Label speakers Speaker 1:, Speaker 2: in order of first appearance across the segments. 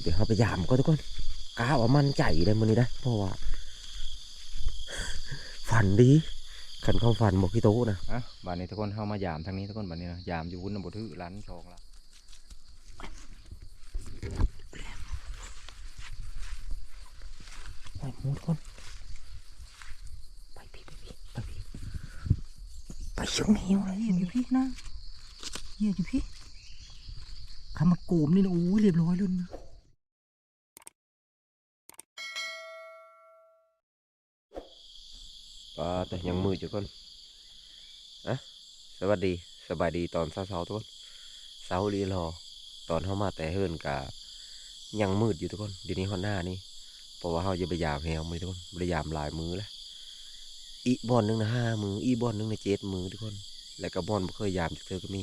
Speaker 1: เดี๋ยวเขาไปยามก็ทุกคนกล้าว่ามันใจได้มือนี้ได้เพราะว่าฝันดีขันเข้าฝันบอกพี่โตนะ
Speaker 2: อะบ้านนี้ทุกคนเข้ามายามทางนี้ทุกคนบ้านนี้นะยามอยู่วุ้นนบทือร้านชองละ
Speaker 1: ไปหมูทุกคน ไปพี่ไปพี่ไปพี่ไปเชียงเหนียวเลย
Speaker 3: เห็นอยู่พี่นะเหี้ยอยู่พี่คำมาโกมนี่นะโอ้ยเรียบร้อยเลยนะ
Speaker 1: อ่าแต่ยังมืดอยู่ก่อนอะสวัสดีสบายดีตอนเช้าๆทุกคนเช้าลีรอ ตอนเข้ามาแต่เฮิรนกะยังมืดอยู่ทุกคนเดี๋ยวนี้ฮอนหน้านี่เพราะว่าเขาจะไปยามแหวมือทุกคนไปยามหลายมือแล้วอีบอลหนึ่งนะห้ามืออีบอลหนึ่งนะเจ็ดมือทุกคน แล้วก็บอลบ่เคยยามจากเธอก็มี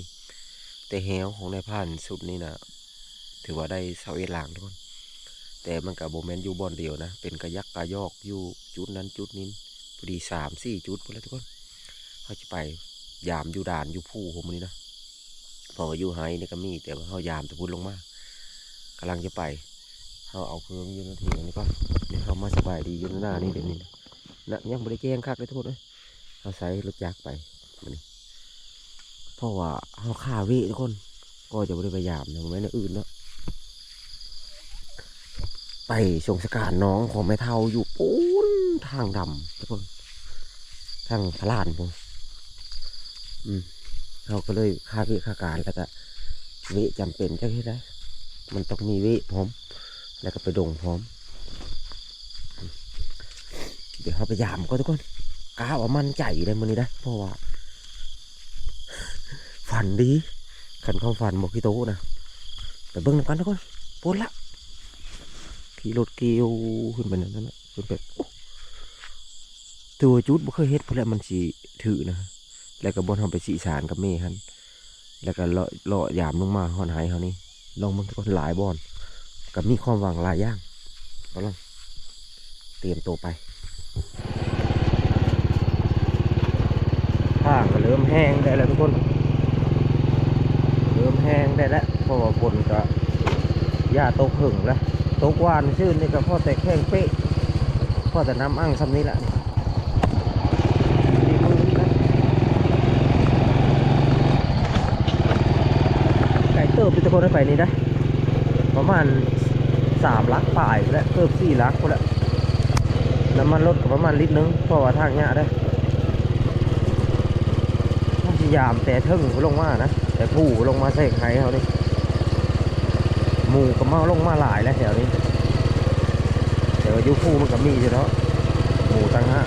Speaker 1: แต่แหวของนายผ่านสุดนี่นะถือว่าได้เสาเอหลางทุกคน แต่มันกับโบแมนอยู่บอลเดียวนะ เป็นกระยักกระยอกอยู่จุดนั้นจุดนี้ ดีสามสี่จุดพอแล้วทุกคนเขาจะไปยามอยู่ด่านอยู่ผู้ผมนี่นะพออยู่ไฮนี่ก็มีแต่ว่าเขายามต่พุ่นลงมากกำลังจะไปเขาเอาเครื่องอยืนนาทีนี้ก็เดี๋ยวเขามาสบายดียู่หน้านี่เดี๋ยวนี้นะนะยังไม่ได้แจ้งคักเลยทุกคนเลยเขาใส่รถจักรไปมานี่เพราะว่าเขาฆ่าเวทุกคน ก็จะไม่ได้พยายามนะไม่นอื่นเนาะไปชงสการน้องของแม่เท่าอยู่ปูนทางดำทุกคน ทางพลานผมอืมเราก็เลยค่าเวค่าการแล้วก็เวจำเป็นจะให้ได้มันต้องมีเวพร้อมแล้วก็ไปดงพร้อม เดี๋ยวเขาไปยามก็ทุกคนก้าวมันใจได้มือนี้ได้เพราะว่า ฝันดีขันเข้าฝันบอกพี่โตนะไปเบิ้งนำกันทุกคนปวดละขี่รถเกียวขึ้นไปนั่นนะขึ้นไปโอ้ ตัวจุดบ่เคยเฮ็ดเพราะแล้วมันสีถือนะแล้วก็บนทำไปสีสารกับเมฮันแล้วก็เลาะเลาะยามลงมาหอนหายเขานี่ลองมันก็หลายบอนกับมีความหวังหลายอย่างก็ลองเตรียมตัวไปข้างก็เริ่มแห้งได้แล้วทุกคน เริ่มแห้งได้แล้วเพราะว่าฝนก็หญ้าตกหึงแล้วตกวานชื่นนี่ก็พ่อแต่แข้งเป๊ะพ่อแต่น้ำอั้งซ้ำนี้แหละนี่มือนะไก่เติ บที่ตะโกนให้ไปนี่นะประมาณสามลักป่ายแล้วเติบสี่ลักก็แล้วน้ำมันลดก็ประมาณลิตรนึงเพราะว่าทางเนี้ยได้พยายามแต่เทิงลงมานะแต่ผู้ลงมาใส่ไข่เขานี่หมูก็มาลงมาหลายแล้วแถวนี้แต่ว่ายุคู่มันก็มีอยู่เนาะหมูตั้งห้า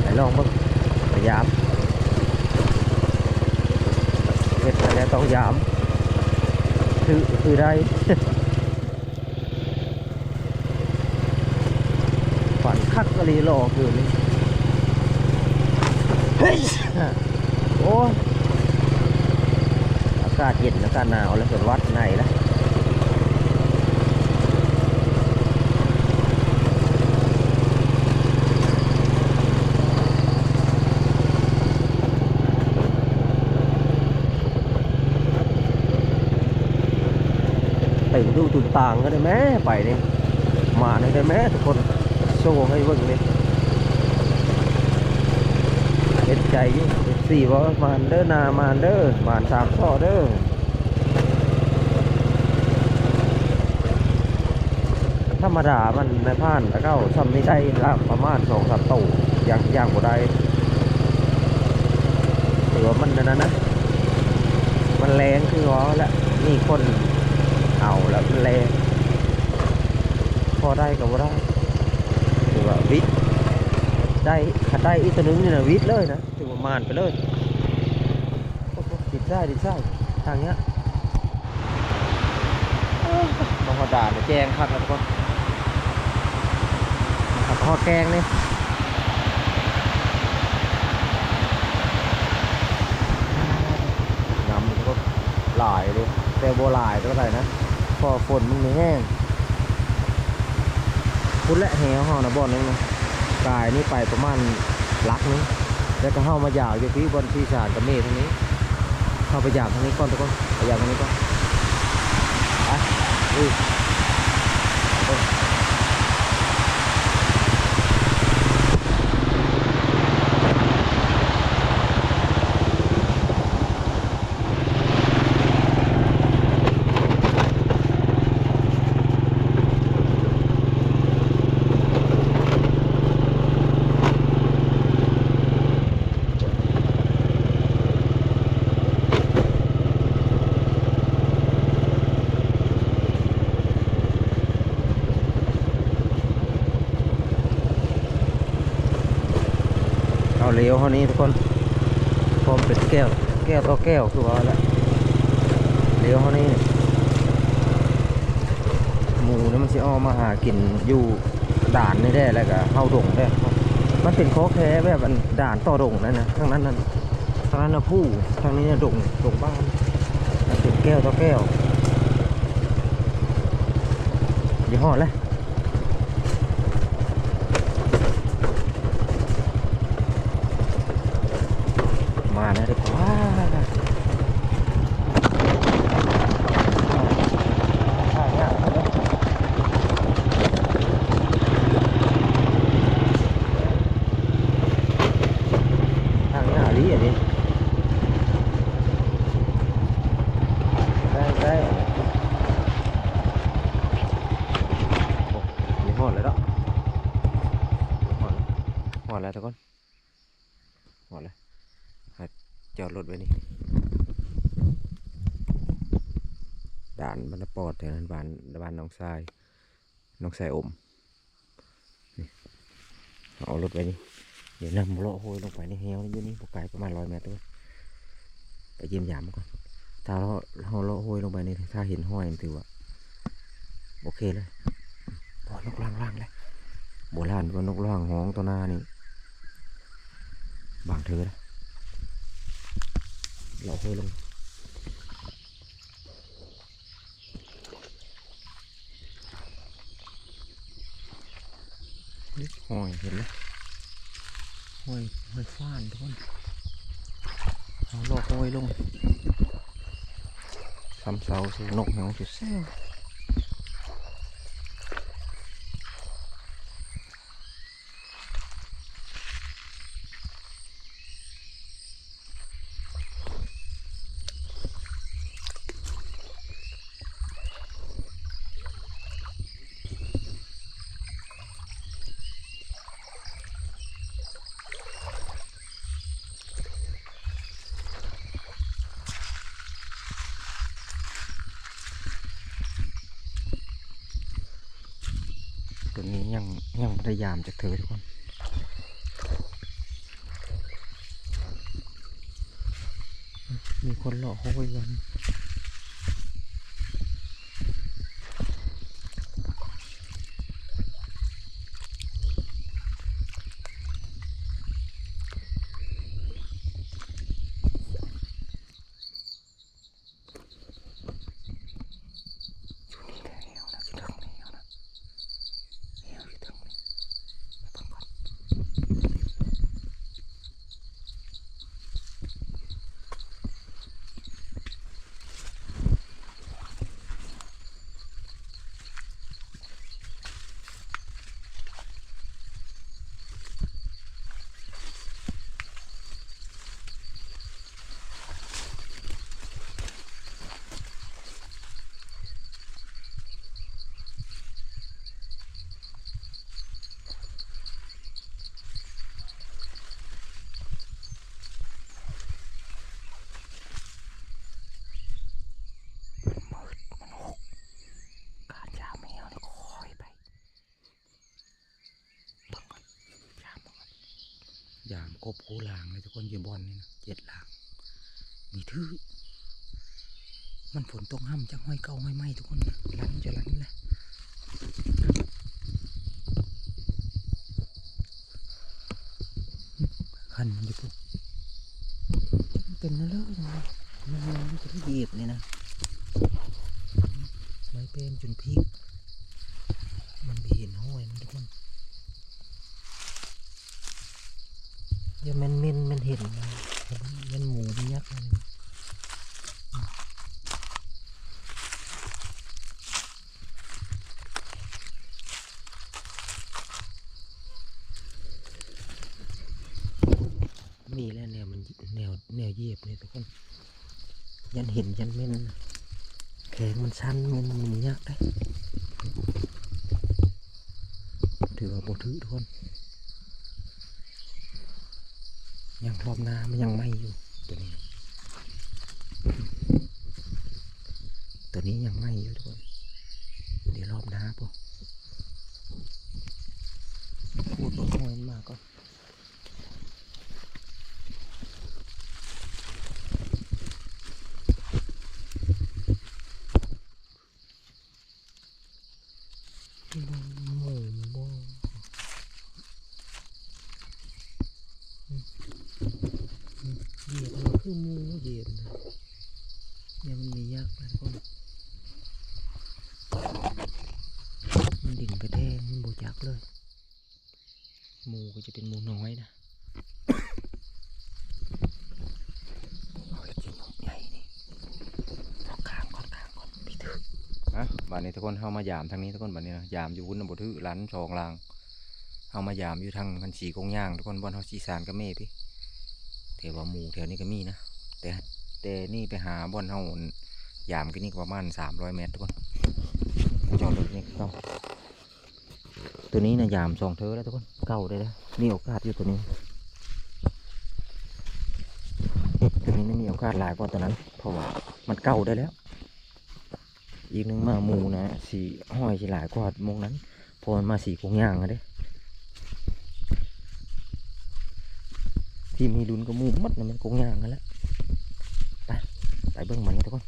Speaker 1: ไหนลองบ้างพยายามเห็ดอะไร ต้องยาม คือคือได้ฝันคักกะลีรอคืนนี้เฮ้ยโอ้อากาศเย็นอากาศหนาวแล้วเกิดวัดในแล้วไป ดูตุนต่างกันได้ไหมไปนี่มานอยได้ไหมทุกคนโชว์ให้เบิ่งนี่เห็นใจอยู่เห็นสี่ว่ามานเด้อหนามานเด้อมานสามช่อเด้อธรรมดามันในผ่านแล้วก็ซ้ำนี้ได้ละประมาณสองสามตู้อย่างอย่างบ่ได้ถือว่ามันนั่นนะ มันแรงคือว่าแล้วมีคน เอาแล้วแรงพอได้ก็บ่ได้ถือว่าวิทได้ขัดได้อีกตัวนึงนี่นะวิทเลยนะถือว่ามานไปเลยดิดได้ดิดได้ทางเนี้ยบางคนด่าแจงคักแล้วทุกคนขับข้อแกงนี่น้ำมันก็หลายเลยแต่โบหลายเท่าไหร่นะ พอฝนมันไม่แห้งพุ่นและแหวห่อนะบอนนึงนะกายนี่ไปประมาณลักนึงแล้วก็เข้ามายาวอยู่ที่บนที่สารกับเมฆตรงนี้ เข้าไปหยามทางนี้ก่อนทุกคนไปหยามทางนี้ก่อนไปอุ้ย เลี้ยวเท่านี้ทุกคนพร้อมเป็นแก้ว แก้วต่อแก้วคือว่าแล้วเลี้ยวเท่านี้หมูนี่มันสิเออมาหากินอยู่ด่านนี่ได้แล้วก็เข้าดงได้มันเป็นโคแค่แบบอันด่านต่อดงนั่นนะทั้งนั้นนั่นทั้งนั้นนะผู้ทั้งนี้นะดงดงบ้านเป็นแก้วต่อแก้วยี่ห้ออะไรมาแล้วดีกว่าถ่ายยากเลยทางหน้าลีอะดิได้ได้โอ้ยี่ห้อเลยเนาะหอดหอดแล้วทุกคนหอดแล้วให้จอดรถไว้นี่ด่านบรรณปอดแถวนั้นบ้านบ้า น้องทราย น้องทรายอมเอารถไว้นี่เดี๋ยวนำเลาะโหยลงไปในเฮวนี่อยู่นี่พวกไกลประมาณร้อยเมตรทุกคนไปเยี่ยมยามมันก่อนถ้าเราเราเลาะโหยลงไปนี่ถ้าเห็นห้อยมันถือว่าโอเคเลยพอนกล่างล่างเลยโบราณว่านกล่างห้องตัวหน้านี่บางเธอนะเราห้อยลง หอยเห็นไหมหอยหอยฟ้านทุกคนเอาลอกหอยลงทำเสาสูนกเหงาสุดแซว ตัวนี้ยังยังพยายามจากเธอทุกคนมีคนหลอกหอยกันอยู่นี่แหละเหี่ยวนะจะถึงนี่เหี่ยวนะเหี่ยวอยู่ถึงนี่ไปเบิ่งก่อนมืดมันหกการยามแมวแล้วก็คอยไปเบิ่งก่อนยามเบิ่งก่อนยาม กบโคลางเลยทุกคนอยู่บอลนี่นะเจ็ดลาง มีทื่อมันฝนตกห้ำจังห้อยเก่าห้อยไหมทุกคนนะลันจะรันแหละ ยังมันม่นมันเห็นมันหมูมันยักษ์นี่แหละแนวมันแนวแนว
Speaker 3: เยียบเลยทุกคนยันเห็นยันเม่นแขนมันสั้นมันมันยักษ์ได้ถือว่าโบถือทุกคน ยังรอบหน้ามันยังไม่อยู่ตัวนี้ ตัวนี้ยังไม่อยู่ทุกคน เดี๋ยวรอบหน้าปุ๊พูดบนห้วยมันมาก่อน โมโมโมเหยียบมันคือหมูเหยียบนะเนี่ยมันมียักษ์นะทุกคนมันดิ่งไปแทงมันโบจักเลย หมูก็จะเป็นหมูน้อยนะเอาไอ้กินนกใหญ่นี่เอาข้างก่อนข้างก่อนพี่ถือ
Speaker 2: อะบัดนี้ทุกคนเข้ามายามทางนี้ทุกคนบัดนี้นะยามอยู่วุ้นนำบ่ถือร้านชองลางเข้ามายามอยู่ทางพันสีกงย่างทุกคนบอนเฮาสีสานก็เม่พี่แถวว่าหมู่แถวนี้ก็มีนะแต่แต่นี่ไปหาบอนเฮายามก็นี่ก็ประมาณ300เมตรทุกคนจอดรถนี่เข้า ตัวนี้นะยามสองเธอแล้วทุกคนเก่าได้แล้วมีโอกาสอยู่ตัวนี้ตัวนี้ไม่มีโอกาสหลายกว่าตัวนั้น เพราะว่ามันเก่าได้แล้ว อีกหนึ่งมาหมูนะสีห้อยสีหลายกว่ามงนั้นพอมันมาสีกงย่างอะเด้ที่มีดุนก็หมูมัดนะมันกงย่างกันแล้วไปไปเบิ้งมันนี่ทุกคน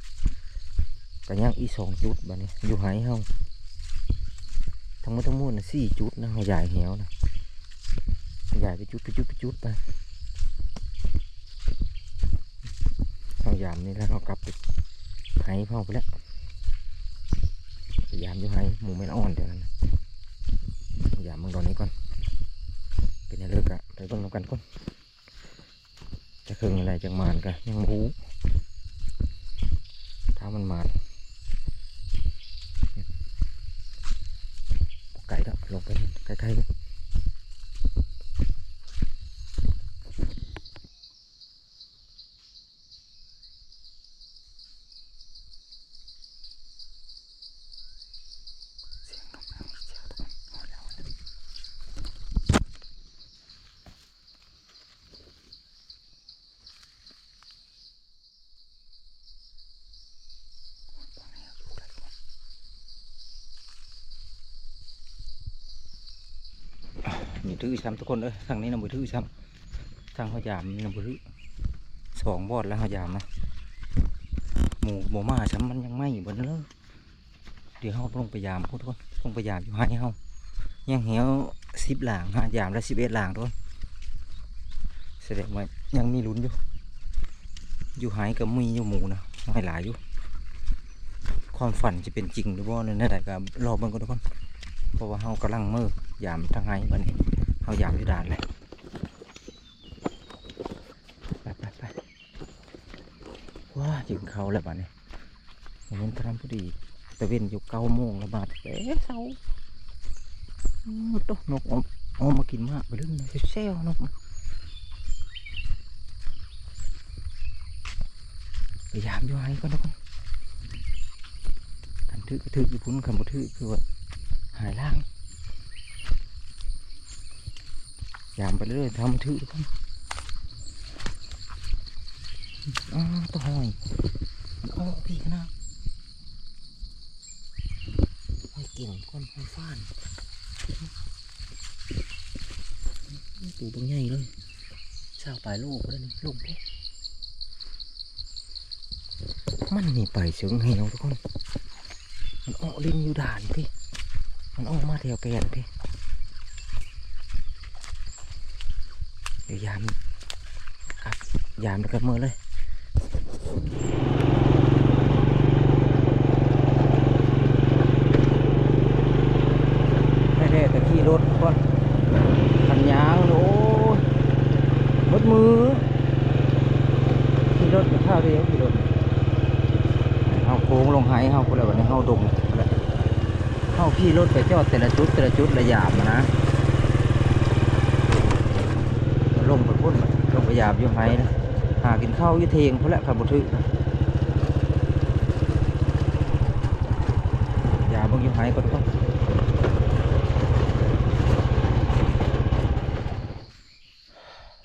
Speaker 2: กันย่างอีสองจุดบัดนี้อยู่หายเฮา ทั้งหมดทั้งมวลนะสี่จุดนะใหญ่เหวนะใหญ่ไปจุดไปจุดไปจุดไปเอายามนี่แล้วเรากลับไปหายเผาไปแล้วยามอยู่ให้หมูไม่อ่อนเดี๋ยวนั้นนะยามมึงตอนนี้ก่อนเป็นอะไรเลิกอะไปเบิ่งน้ำกันก่อนจะเคืองอะไรจังมานกันยังบรูถ้ามันมานไก่แล้วลงไป ใกล้ๆกันเสียงนกนางเสียวตะกันเอาแล้วเอาแล้วตอนนี้เอาอยู่แล้วทุกคน มีถือซ้ำทุกคนเอ้ยทางนี้นำมือถือซ้ำทางเขายามนี่นำมือถือสองบอดแล้วเขายามนะหมูหมูมาซ้ำมันยังไม่อยู่บนนั้นเลยเดี๋ยวเขาลงไปยามพุทุกคนลงไปยามอยู่ให้เขายังเหี่ยวสิบหลางฮะยามและสิบเอ็ดหลางทุกคนแสดงว่ายังมีลุ้นอยู่อยู่หายกับมีอยู่หมูนะไม่หลายอยู่ความฝันจะเป็นจริงหรือว่านั่นได้ก็รอเบิ่งกันทุกคนเพราะว่าเฮากำลังมือยามทางไห้บัดนี้ เฮายามอยู่ด่านเลยไปไปไปว้าถึงเขาแล้วบัดนี้ผมเป็นทำพอดีตะเวนอยู่เก้าโมงแล้วบาดเอ๊ะเศร้าอืมโตนกออกออกมากินมากไปเรื่องเลยเซลนกพยายามอยู่ไห้ก่อนทุกคนคันถือก็ถืออยู่พุ่นคันบ่ถือคือว่าหายล่าง ยามไปเรื่อยๆทำมันถือทุกคนอ้าวตัวหอยมันออกพี่นาดหอยเก่งคนหอยฟ้านตูบางใหญ่เลยช้าปลายลูกก็ได้นี่ลูกเด้มันนี่ไปเชิงเหวทุกคน มันออกลิ้นอยู่ด่านพี่ มันออกมาแถวแกนพี่ ดี๋ยวยามครับยามแล้วกันมือเลยไม่ได้แต่ขี่รถก่อนขันยางโอ้ยรถมือขี่รถกับข้าวเดียวขี่รถเอาโค้งลงไห้เฮาคนละวันนี้เฮาดงแล้วเฮาพี่รถไปจอดแต่ละจุดแต่ละจุดละยามอะ นะลงไปหากินข้าวยี่เทงเพราะแหละขับรถทึอย่าเบิ่งยู่ไหายก่อนก่อน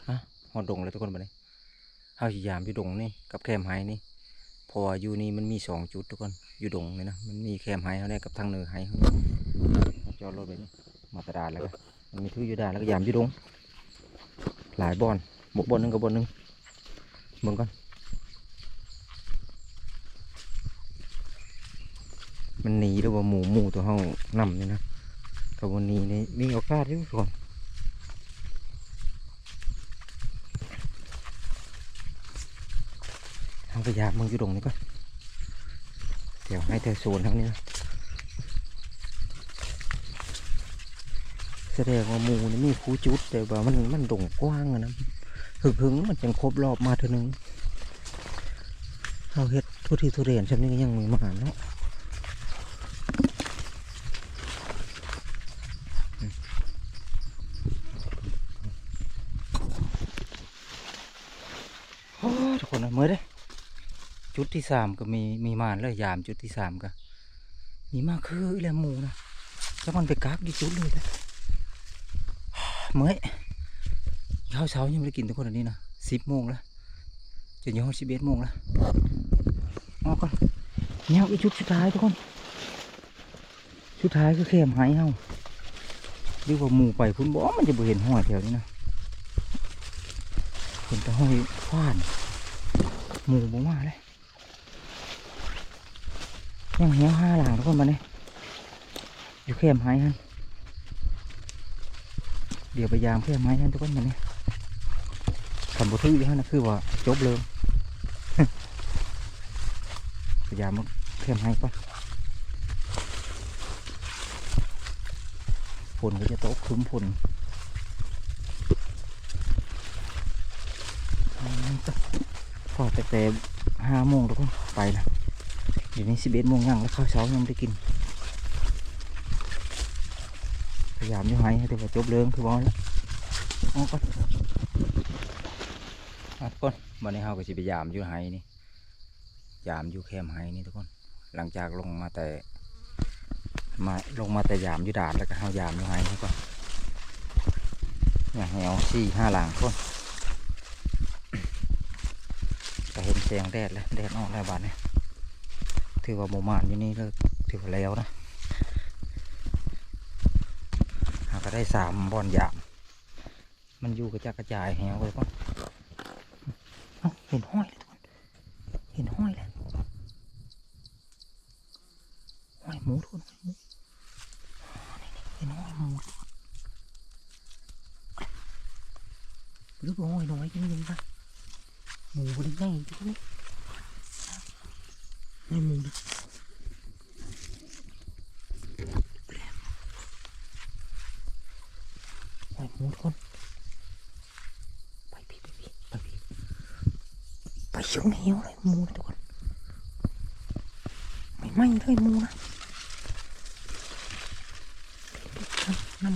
Speaker 2: ฮะหอดดงเลยทุกคนมาเลยเฮาสยามอยู่ดงนี่กับแคมไห้นี่พออยู่นี่มันมีสองจุดทุกคนอยู่ดงนี่นะมันมีแคมไห้เขาเนี่ยกับทางเหนือไห้เขายเอาจอดรถไปนี่มาตรดาแล้วก็มันมีทื่อยู่ดาแล้วก็ยามอยู่ดงหลายบอน หมกบอนหนึ่งกับบอนหนึ่งเบิ่งก่อนมันหนีแล้วว่าหมูหมูตัวเฮานำเนี่นะกับวันนี้นี่มีโอกาสอยู่ก่อนทางพยายามมึงอยู่ตรงนี้ก่อนเดี๋ยวให้เธอโซนทั้งนี้นะแสดงว่าหมูนี่มีคูจุดแต่ว่ามันมันดงกว้างอะนะ หึกหึงมันจังครบรอบมาเท่านึงเอาเฮ็ดทุทีทุเรียนฉันนี่ก็ยังมีมาเนาะโอ้ยทุกคนนะเมื่อได้จุดที่สามก็มีมีมานแล้วยามจุดที่สามก็มีมากคืออีแหลมหมูนะแล้วมันไปกักอยู่จุดเลยนะเมื่อ เช้าเช้ายังไม่ได้กินทุกคนอันนี้นะสิบโมงแล้วจะยังสิบเอ็ดโมงแล้วออกก่อนเนี่ยอีกจุดสุดท้ายทุกคนสุดท้ายก็แค่หายเฮาเรียกว่าหมูไปคุณบอกมันจะบ่เห็นห้อยแถวนี้นะเห็นแต่ห้อยฟ้านหมูบ่มาเลยยังเหี้ยวห้าหลังทุกคนมาเนี่ยอยู่เข้มไม้ฮันเดี๋ยวไปยามเข้มไม้ฮันทุกคนมาเนี่ย ขันบุทึอยู่ฮันนะคือว่าจบเลยพยายามมาเข้มไม้ก่อนฝนก็จะตกครึ้มฝนพอแต่แต่ห้าโมงทุกคนไปนะเดี๋ยวนี้สิบเอ็ดโมงยังแล้วข้าวเช้ายังไม่ได้กิน พยายามยู่ให้แต่ว่าจบเรื่องคือบอลแล้วเอก่อนเอาทุกคน วันนี้เราก็จะพยายามอยู่ให้นี่ยามอยู่แคมป์ให้นี่ทุกคน หลังจากลงมาแต่ มาลงมาแต่ยามอยู่ด่านแล้วก็เอายามอยู่ให้นี่ก่อนอย่างแหวสี่ห้าหลังทุกคนก็เห็นแสงแดดแล้วแดดออกแล้วบาดเนี่ยถือว่าโมมานอยู่นี่ก็ถือว่าแล้วนะหาก็ได้สามบอนยาม มันอยู่กระจัดกระจายแหวเลยก่อน เอ้าเห็นห้อยเลยทุกคน เห็นห้อยแล้วห้อยหมูทุกคนห้อยหมูนี่ๆเห็นห้อยหมูทุกคนหรือว่าห้อยน้อยจริงๆปะหมูบริง่ายทุกคนไม่หมูนะโอ้ยหมูทุกคนไปพี่ไปพี่ไปพี่ ไปเชียงเหวเลยมูทุกคนไม่ไหม้เลยมูนะน้ำมัน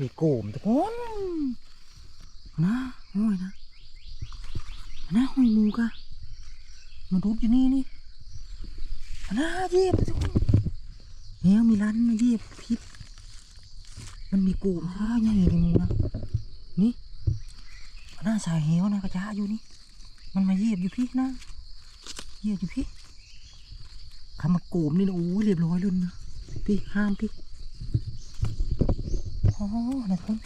Speaker 2: มีโกมทุกคนนะห้อยนะนะห้อยมูกะมาดูอยู่นี่นี่นะเยียบทุกคนเฮียมีร้านมาเยียบพิษมันมีโกมท่าใหญ่เลยหมูนะนี่หน้าสายเหวนะกระจาอยู่นี่ มันมาเยียบอยู่พี่นะเยียบอยู่พี่คำมาโกมนี่นะโอ้ยเรียบร้อยเลยนะพี่ห้ามพี่ อ๋อนะทุกคน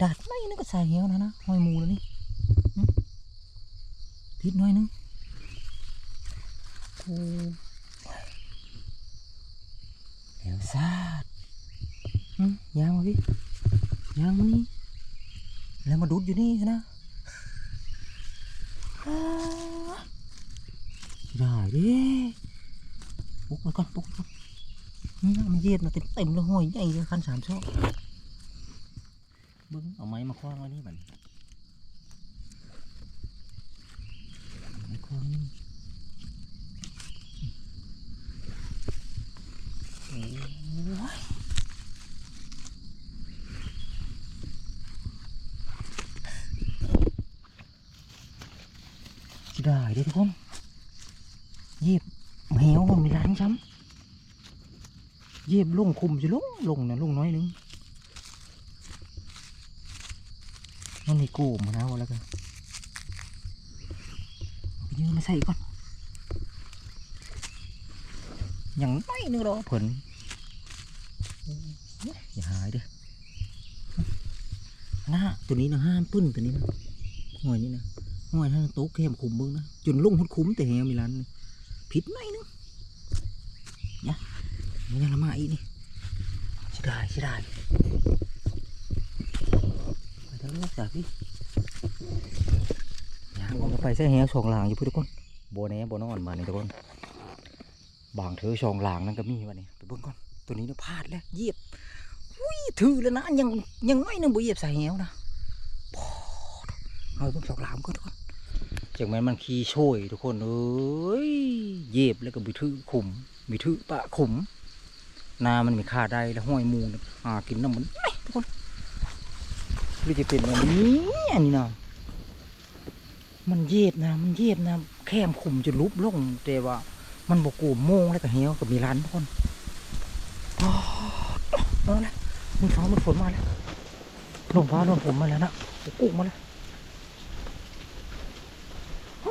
Speaker 2: ดาดไม่นึกก็ใส่เหี้ยวนะนะหอยมูแล้วนี่หึพิษน่อยนึงโอ้แหวซาดยางมาพี่ยางมานี่แล้วมาดูดอยู่นี่นะได้ดิปุกไปก่อนปุกไปก่อน นี่นะมันเยียดมาเต็มเต็มเลยห้อยใหญ่เลยคันสามช่อบิ้งเอาไม้มาคว้างไว้นี่บัดนี้ไม้คว้างนี่โอ้ยได้เด้อทุกคนเหยีบเหวมันมีร้านช้ำ เหยียบลงคุมจะลงลงนะลงน้อยหนึงมันมีกูมะนาวแล้วกันเอาไปยืมมาใส่ก่อนอย่างน้อยหนึงรอเพิ่นโอ้ยอย่าหายเด้อนะตัวนี้นะห้ามปึ้นตัวนี้นะห้อยนี่นะห้อยทางโต๊ะเข้มคุมมึงนะจนลงหุดคุ้มแต่เฮียมีร้านนี่ผิดไหมอยนึงเนี่ย มันยังละมาอีกนี่ช่ได้ช่ได้ไปทางนู้นจ้ะพี่ยางออกไปใส่เหี่ยวสองหลางอยู่พี่ทุกคนโบแหน่โบนอนมานี่ทุกคนบางเธอสองหลางนั่นก็มีวะนี่ไปเบิ่งก่อนตัวนี้เนี่ยพลาดแล้วเยียบอุ้ยถือแล้วนะยังยังไม่นึงบ่เยียบใส่เหวนะพอเอาเบิ่งสองหลางก่อนทุกคนจากนั้นมันขี้โชยทุกคนเอ้ยเยียบแล้วก็บิถือขุมบิถือปะขุม นามันมีค่าได้แล้วห้อยมูนะหากินน้ำมันไม่ทุกคนหรือจะเป็นอันนี้อันนี้นะมันเยียบนะมันเยียบนะแคมขุมจนลุบลงแต่ว่า มันบกูโมงแล้วก็เหี่ยวกับมีร้านทุกคนอ๋อมาแล้วมึงฟ้ามันฝนมาแล้วลมฟ้าลมฝนมาแล้วนะกุกมาแล้ว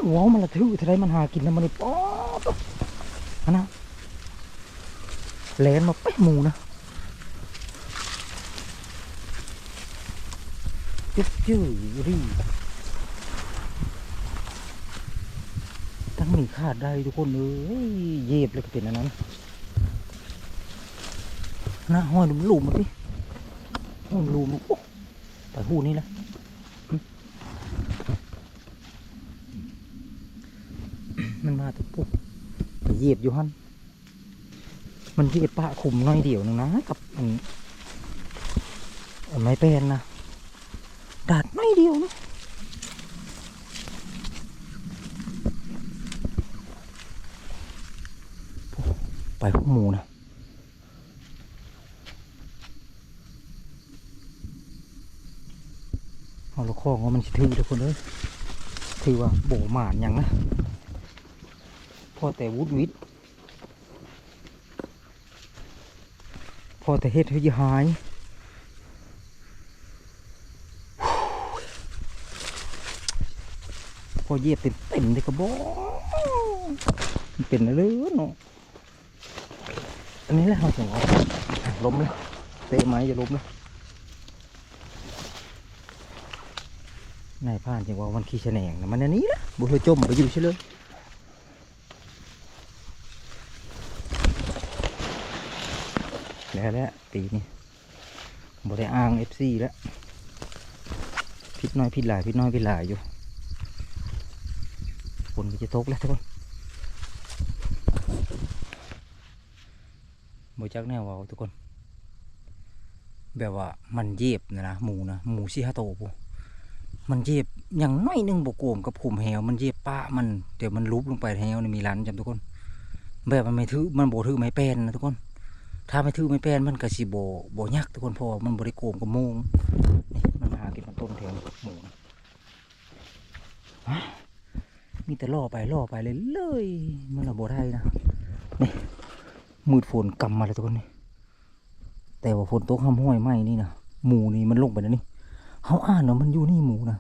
Speaker 2: หัวมันละถือเท่าไรมันหากินแล้วมันนี่ป๊อดอันนะ แลนมาเป๊ะหมูนะจิ๊บจื้อรีตั้งมีขาดได้ทุกคนเอ้ยเย็บเลยก็เป็นอันนั้นนะห้อยหลุมหลุมมาพี่ห้อยหลุมโอ้ไปหูนี่แหละมันมาตัวปุ๊บเยียบอยู่ฮัน มันเหยียบปะขุมน้อยเดียวนึงนะกับอันไม้เป็นนะดาดน้อยเดียวนะไปพวกหมูนะเอาละข้องว่ามันถือทุกคนเลยถือว่าโบหมานอย่างนะพอแต่วุดวิด อแต่เฮ็ดให้หายพอเยียบเต็มเต็มเลยกระบอกมันเป็นอะไรเนาะอันนี้แหละเราถึงเอาล้มเลยเตะไม้จะล้มเลยนายผ่านจังว่ามันขี้แฉนงนะมันอันนี้นะบุษจมไปอยู่เฉยเลย แล้วแหละปีนี้บ่ได้อ้างเอฟซีแล้วพิษน้อยพิษหลายพิษน้อยพิษหลายอยู่ฝนก็จะตกแล้วทุกคนบจักแนวว่าทุกคน แบบว่ามันเย็บนะนะหมูนะหมูสี่ห้าโตวพูมันเย็บอย่างน้อยหนึงบกโกมกับขุมแหวมันเย็บปะมันเดี๋ยวมันลุบลงไปแหวนี่มีรันจำทุกคน แบบมันไม่ถือมันโบถือไม้แป้นนะทุกคน ถ้าไม่ถือไม่แป้นมันก็สิบ่บ่ยักทุกคนพราะว่ามันบ่ได้โกงกับโมงนี่มันหากินมันต้นแถวหมูมีแต่ล่อไปล่อไปเลยเลยมันละบ่ได้นะนี่มืดฝนกำมาเลยทุกคนนี่แต่ว่าฝนตกห้ำห้อยไหมนี่นะหมูนี่มันลงไปแล้วนี่เฮาอ่านเนาะมันอยู่นี่หมูนะ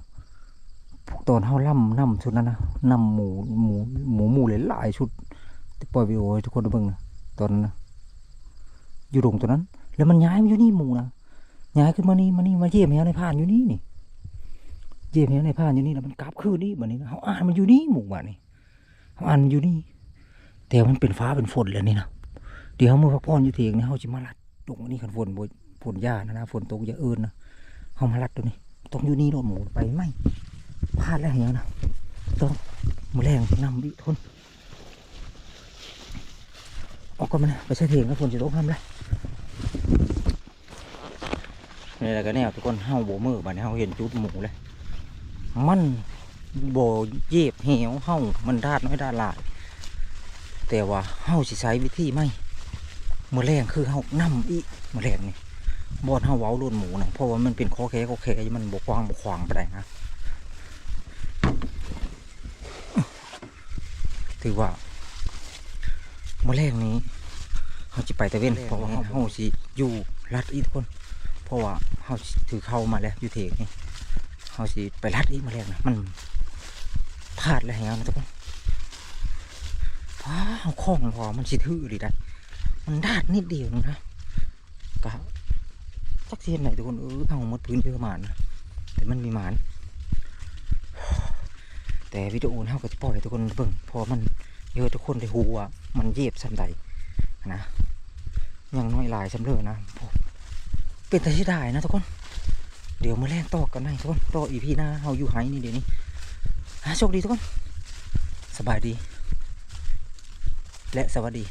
Speaker 2: ตอนเฮาล่ำนำชุดนั้นนะนำหมูหมูหมูหมูหลายชุดปล่อยวิดีโอให้ทุกคนได้เบิ่งนะตอนนั้นนะ อยู่ตรงตัวนั้น แล้วมันย้ายมาอยู่นี่หมูนะย้ายขึ้นมานี่มานี่มาเยี่ยมแมวในพานอยู่นี่นี่ เยี่ยมแมวในพานอยู่นี่แล้วมันกลับคืนนี่แบบนี้นะเขาอ่านมันอยู่นี่หมูบ้านนี่เขาอ่านมันอยู่นี่ แต่มันเป็นฟ้าเป็นฝนแล้วนี่นะเดี๋ยวเมื่อพักผ่อนอยู่เถียงนี่เขาจะมาลัดตรงนี้ขันฝนบฝนหญ้านะนะฝนตกอย่าเอินนะเขามาลัดตัวนี้ต้องอยู่นี่รถหมูไปไม่พลาดแล้วเหี้ยนะต้องมือแรงนำบิทนออกก็มันไปใช้เถียงแล้วฝนจะตกห้ามเลย นี่แหละก็แนวทุกคนเฮาโบมือบัดนี้เฮาเห็นจุดหมูเลย มันโบเย็บเหวเฮามันดาดน้อยดาดหลาย แต่ว่าเฮาสิใช้วิธีไม่เมื่อแรงคือเฮานำอีเมื่อแรงนี่บอดเฮาเว้าโดนหมูนะเพราะว่ามันเป็นคอแค่คอแค่มันบกว้างบกขวางไปได้นะถือว่าเมื่อแรงนี้เฮาจะไปต่เวนเพราะว่าเฮาสิอยู่รัดอีทุกคน เพราะว่าเขาถือเข้ามาแล้วอยู่เทกนี่เขาสิไปรัดอีกมาแล้วนะมันพลาดแล้วอย่างนั้ทุกคนว้าวคล้องพอมันสิถือดีได้มันดาดนิดเดียวนะกะจักเสียนไหนทุกคนเออเอาหมดพื้นเยอะหมานนะแต่มันมีหมานแต่วิดีโอเขาก็จะปล่อยทุกคนเบิ่งเพอมันเยอะทุกคนได้หูว่ามันเย็บซ้ำใดนะยังน้อยลายซ้ำเลยนะ เป็นแต่ที่ได้นะทุกคน เดี๋ยวมาแล่นต่อกันนะทุกคนต่ออีพีหน้าเฮาอยู่ไฮนี่เดี๋ยวนี้โชคดีทุกคน สบายดี และสวัสดี